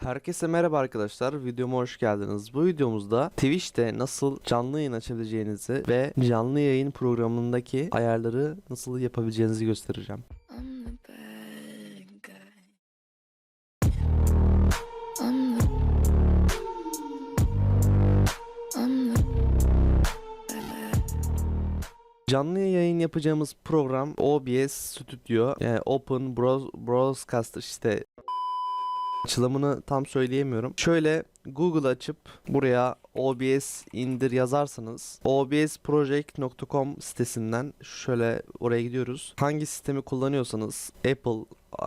Herkese merhaba arkadaşlar. Videoma hoş geldiniz. Bu videomuzda Twitch'te nasıl canlı yayın açabileceğinizi ve canlı yayın programındaki ayarları nasıl yapabileceğinizi göstereceğim. I'm the bad guy. I'm the. I'm the bad. Canlı yayın yapacağımız program OBS Studio, yani Open Broad- Broadcaster işte açılımını tam söyleyemiyorum. Şöyle Google açıp buraya OBS indir yazarsanız obsproject.com sitesinden şöyle oraya gidiyoruz. Hangi sistemi kullanıyorsanız Apple,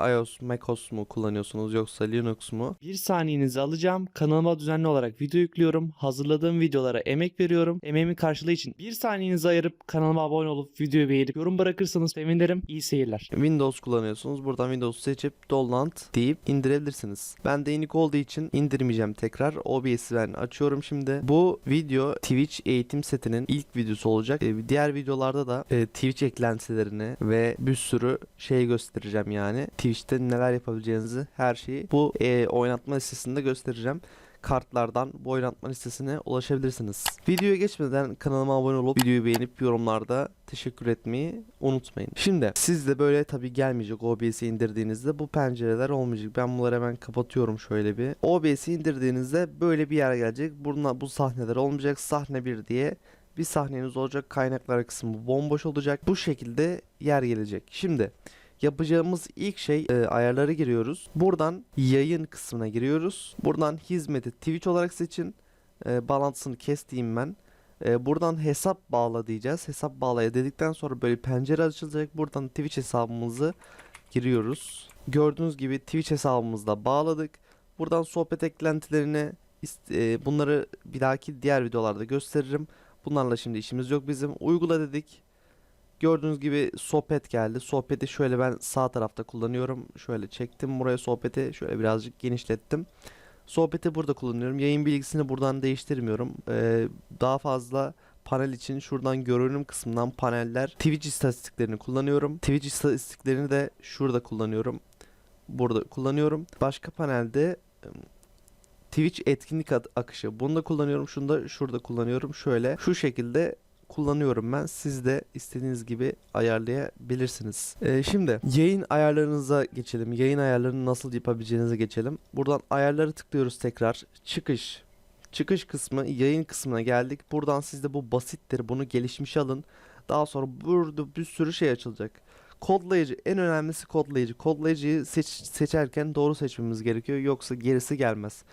iOS, macOS mu kullanıyorsunuz yoksa Linux mu? Bir saniyenizi alacağım. Kanalıma düzenli olarak video yüklüyorum. Hazırladığım videolara emek veriyorum. Emeğimin karşılığı için bir saniyenizi ayırıp kanalıma abone olup videoyu beğenip yorum bırakırsanız sevinirim. İyi seyirler. Windows kullanıyorsunuz. Buradan Windows seçip Download deyip indirebilirsiniz. Ben de yenik olduğu için indirmeyeceğim tekrar. OBS'i ben açıyorum şimdi. Bu video Twitch eğitim setinin ilk videosu olacak. Ee, Diğer videolarda da e, Twitch eklentilerini ve bir sürü şey göstereceğim yani. Twitch'te neler yapabileceğinizi her şeyi bu e, oynatma listesinde göstereceğim kartlardan bu oynatma listesine ulaşabilirsiniz. Videoya geçmeden kanalıma abone olup videoyu beğenip yorumlarda teşekkür etmeyi unutmayın. Şimdi sizde böyle tabi gelmeyecek OBS'i indirdiğinizde bu pencereler olmayacak. Ben bunları hemen kapatıyorum şöyle bir. OBS'i indirdiğinizde böyle bir yer gelecek. Buna, bu sahneler olmayacak. Sahne 1 diye bir sahneniz olacak. Kaynaklar kısmı bomboş olacak. Bu şekilde yer gelecek. Şimdi yapacağımız ilk şey e, ayarlara giriyoruz. Buradan yayın kısmına giriyoruz. Buradan hizmeti Twitch olarak seçin. E, bağlantısını kes diyeyim ben. E, buradan hesap bağla diyeceğiz. Hesap bağlaya dedikten sonra böyle pencere açılacak. Buradan Twitch hesabımızı giriyoruz. Gördüğünüz gibi Twitch hesabımızda bağladık. Buradan sohbet eklentilerini e, bunları bir dahaki diğer videolarda gösteririm. Bunlarla şimdi işimiz yok bizim. Uygula dedik. Gördüğünüz gibi sohbet geldi. Sohbeti şöyle ben sağ tarafta kullanıyorum. Şöyle çektim buraya sohbeti şöyle birazcık genişlettim. Sohbeti burada kullanıyorum. Yayın bilgisini buradan değiştirmiyorum. Ee, daha fazla panel için şuradan görünüm kısmından paneller Twitch istatistiklerini kullanıyorum. Twitch istatistiklerini de şurada kullanıyorum. Burada kullanıyorum. Başka panelde Twitch etkinlik akışı. Bunu da kullanıyorum. Şunu da şurada kullanıyorum. Şöyle şu şekilde kullanıyorum ben. Siz de istediğiniz gibi ayarlayabilirsiniz. Ee, şimdi yayın ayarlarınıza geçelim. Yayın ayarlarını nasıl yapabileceğinize geçelim. Buradan ayarları tıklıyoruz tekrar. Çıkış. Çıkış kısmı yayın kısmına geldik. Buradan sizde bu basittir. Bunu gelişmiş alın. Daha sonra burada bir sürü şey açılacak. Kodlayıcı en önemlisi kodlayıcı. Kodlayıcıyı seç, seçerken doğru seçmemiz gerekiyor. Yoksa gerisi gelmez.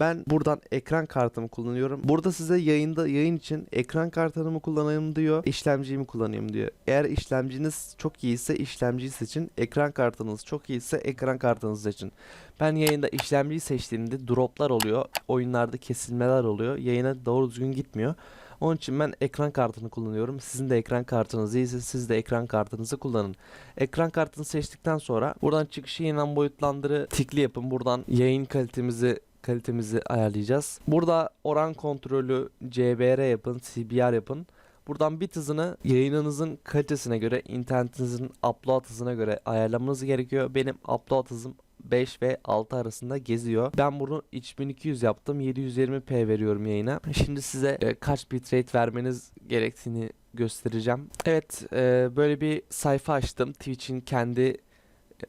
Ben buradan ekran kartımı kullanıyorum. Burada size yayında yayın için ekran kartını kullanayım diyor, işlemciyi mi kullanayım diyor. Eğer işlemciniz çok iyiyse işlemciyi seçin. Ekran kartınız çok iyiyse ekran kartınızı seçin. Ben yayında işlemciyi seçtiğimde droplar oluyor. Oyunlarda kesilmeler oluyor. Yayına doğru düzgün gitmiyor. Onun için ben ekran kartını kullanıyorum. Sizin de ekran kartınız iyiyse siz de ekran kartınızı kullanın. Ekran kartını seçtikten sonra buradan çıkışı yeniden boyutlandırı tikli yapın. Buradan yayın kalitemizi kalitemizi ayarlayacağız. Burada oran kontrolü CBR yapın, CBR yapın. Buradan bit hızını yayınınızın kalitesine göre, internetinizin upload hızına göre ayarlamanız gerekiyor. Benim upload hızım 5 ve 6 arasında geziyor. Ben bunu 3200 yaptım. 720p veriyorum yayına. Şimdi size e, kaç bitrate vermeniz gerektiğini göstereceğim. Evet, e, böyle bir sayfa açtım. Twitch'in kendi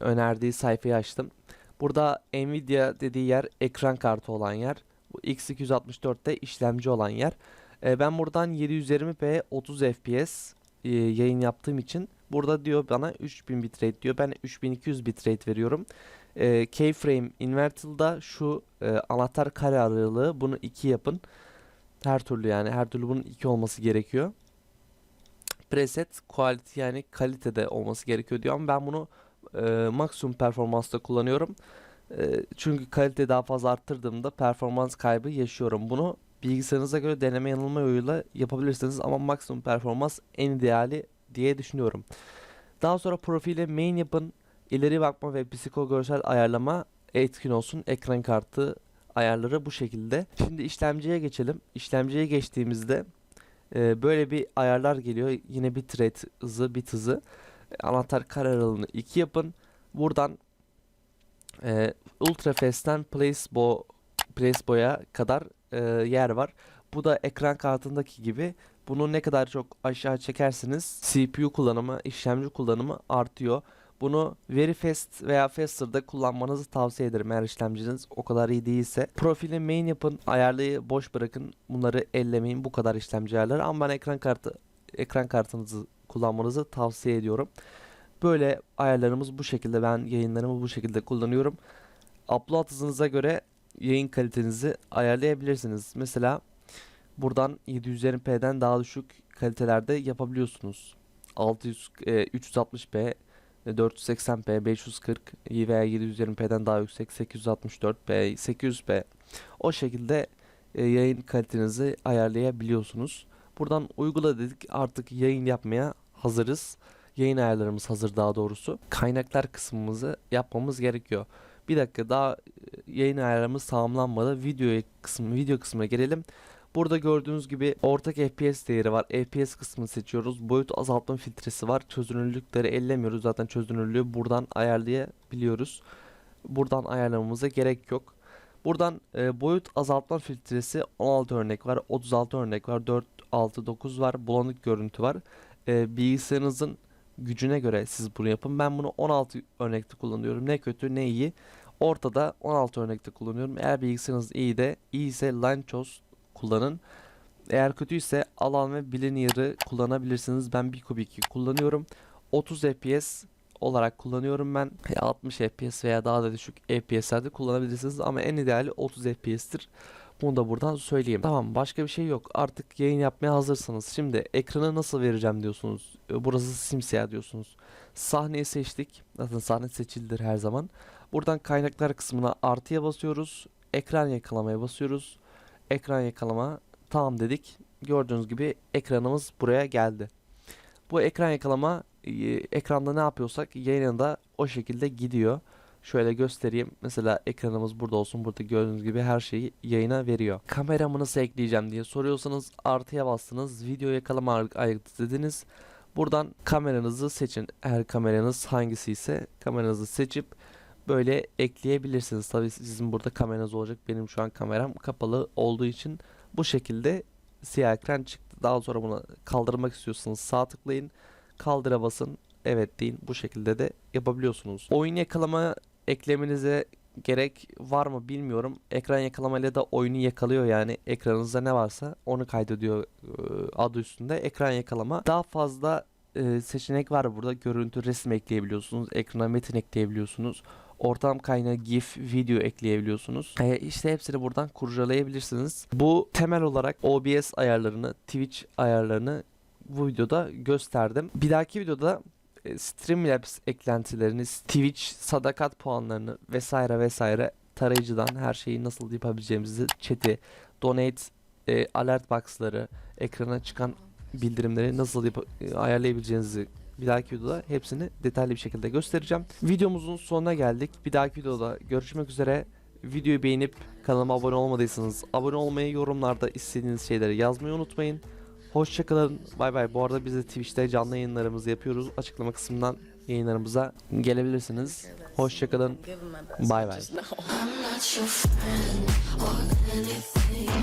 önerdiği sayfayı açtım. Burada Nvidia dediği yer ekran kartı olan yer. Bu X264'te işlemci olan yer. E, ben buradan 720p 30 fps e, yayın yaptığım için burada diyor bana 3000 bitrate diyor. Ben 3200 bitrate veriyorum. E, keyframe inverted'da şu e, anahtar kare aralığı bunu 2 yapın. Her türlü yani her türlü bunun 2 olması gerekiyor. Preset quality yani kalitede olması gerekiyor diyor ama ben bunu e, maksimum performansta kullanıyorum. E, çünkü kalite daha fazla arttırdığımda performans kaybı yaşıyorum. Bunu bilgisayarınıza göre deneme yanılma yoluyla yapabilirsiniz ama maksimum performans en ideali diye düşünüyorum. Daha sonra profile main yapın. İleri bakma ve psiko görsel ayarlama etkin olsun. Ekran kartı ayarları bu şekilde. Şimdi işlemciye geçelim. İşlemciye geçtiğimizde e, böyle bir ayarlar geliyor. Yine bitrate hızı, bit hızı. Anahtar kare aralığını 2 yapın. Buradan Ee, Ultra Fast'ten Placebo, Placebo'ya kadar e, yer var. Bu da ekran kartındaki gibi bunu ne kadar çok aşağı çekerseniz CPU kullanımı, işlemci kullanımı artıyor. Bunu Very Fast veya Faster'da kullanmanızı tavsiye ederim eğer işlemciniz o kadar iyi değilse. Profili main yapın, ayarlayı boş bırakın. Bunları ellemeyin bu kadar işlemci ayarları ama ben ekran kartı ekran kartınızı kullanmanızı tavsiye ediyorum. Böyle ayarlarımız bu şekilde. Ben yayınlarımı bu şekilde kullanıyorum. Upload hızınıza göre yayın kalitenizi ayarlayabilirsiniz. Mesela buradan 720p'den daha düşük kalitelerde yapabiliyorsunuz. 600 e, 360p, e, 480p, 540 veya 720p'den daha yüksek 864p, 800p o şekilde e, yayın kalitenizi ayarlayabiliyorsunuz. Buradan uygula dedik artık yayın yapmaya hazırız. Yayın ayarlarımız hazır daha doğrusu. Kaynaklar kısmımızı yapmamız gerekiyor. Bir dakika daha e, yayın ayarlarımız tamamlanmadı. Video kısmı video kısmına gelelim. Burada gördüğünüz gibi ortak FPS değeri var. FPS kısmını seçiyoruz. Boyut azaltma filtresi var. Çözünürlükleri ellemiyoruz. Zaten çözünürlüğü buradan ayarlayabiliyoruz. Buradan ayarlamamıza gerek yok. Buradan e, boyut azaltma filtresi 16 örnek var, 36 örnek var, 4, 6, 9 var, bulanık görüntü var. E, bilgisayarınızın gücüne göre siz bunu yapın. Ben bunu 16 örnekte kullanıyorum. Ne kötü ne iyi. Ortada 16 örnekte kullanıyorum. Eğer bilgisayarınız iyi de iyi ise Lanchos kullanın. Eğer kötüyse alan ve Bilinear'ı kullanabilirsiniz. Ben Bicubic'i kullanıyorum. 30 FPS olarak kullanıyorum ben. Ya 60 FPS veya daha da düşük FPS'lerde kullanabilirsiniz ama en ideali 30 FPS'tir. Bunu da buradan söyleyeyim. Tamam başka bir şey yok. Artık yayın yapmaya hazırsınız. Şimdi ekranı nasıl vereceğim diyorsunuz. E, Burası simsiyah diyorsunuz. Sahneyi seçtik. Zaten sahne seçilidir her zaman. Buradan kaynaklar kısmına artıya basıyoruz. Ekran yakalamaya basıyoruz. Ekran yakalama tamam dedik. Gördüğünüz gibi ekranımız buraya geldi. Bu ekran yakalama e, ekranda ne yapıyorsak yayına o şekilde gidiyor. Şöyle göstereyim. Mesela ekranımız burada olsun. Burada gördüğünüz gibi her şeyi yayına veriyor. Kameramı nasıl ekleyeceğim diye soruyorsanız artıya bastınız. Video yakalama aygıtı dediniz. Buradan kameranızı seçin. Eğer kameranız hangisi ise kameranızı seçip böyle ekleyebilirsiniz. Tabii sizin burada kameranız olacak. Benim şu an kameram kapalı olduğu için bu şekilde siyah ekran çıktı. Daha sonra bunu kaldırmak istiyorsanız sağ tıklayın. Kaldıra basın. Evet deyin. Bu şekilde de yapabiliyorsunuz. Oyun yakalama eklemenize gerek var mı bilmiyorum. Ekran yakalamayla da oyunu yakalıyor yani ekranınızda ne varsa onu kaydediyor e, adı üstünde. Ekran yakalama. Daha fazla e, seçenek var burada. Görüntü, resim ekleyebiliyorsunuz. Ekrana metin ekleyebiliyorsunuz. Ortam kaynağı GIF, video ekleyebiliyorsunuz. E, işte hepsini buradan kurcalayabilirsiniz. Bu temel olarak OBS ayarlarını, Twitch ayarlarını bu videoda gösterdim. Bir dahaki videoda Streamlabs eklentilerini, Twitch sadakat puanlarını vesaire vesaire tarayıcıdan her şeyi nasıl yapabileceğimizi, chat'i, donate, e, alert box'ları, ekrana çıkan bildirimleri nasıl yap- e, ayarlayabileceğinizi bir dahaki videoda hepsini detaylı bir şekilde göstereceğim. Videomuzun sonuna geldik. Bir dahaki videoda görüşmek üzere. Videoyu beğenip kanalıma abone olmadıysanız abone olmayı, yorumlarda istediğiniz şeyleri yazmayı unutmayın. Hoşçakalın. Bay bay. Bu arada biz de Twitch'te canlı yayınlarımızı yapıyoruz. Açıklama kısmından yayınlarımıza gelebilirsiniz. Hoşçakalın. Bay bay.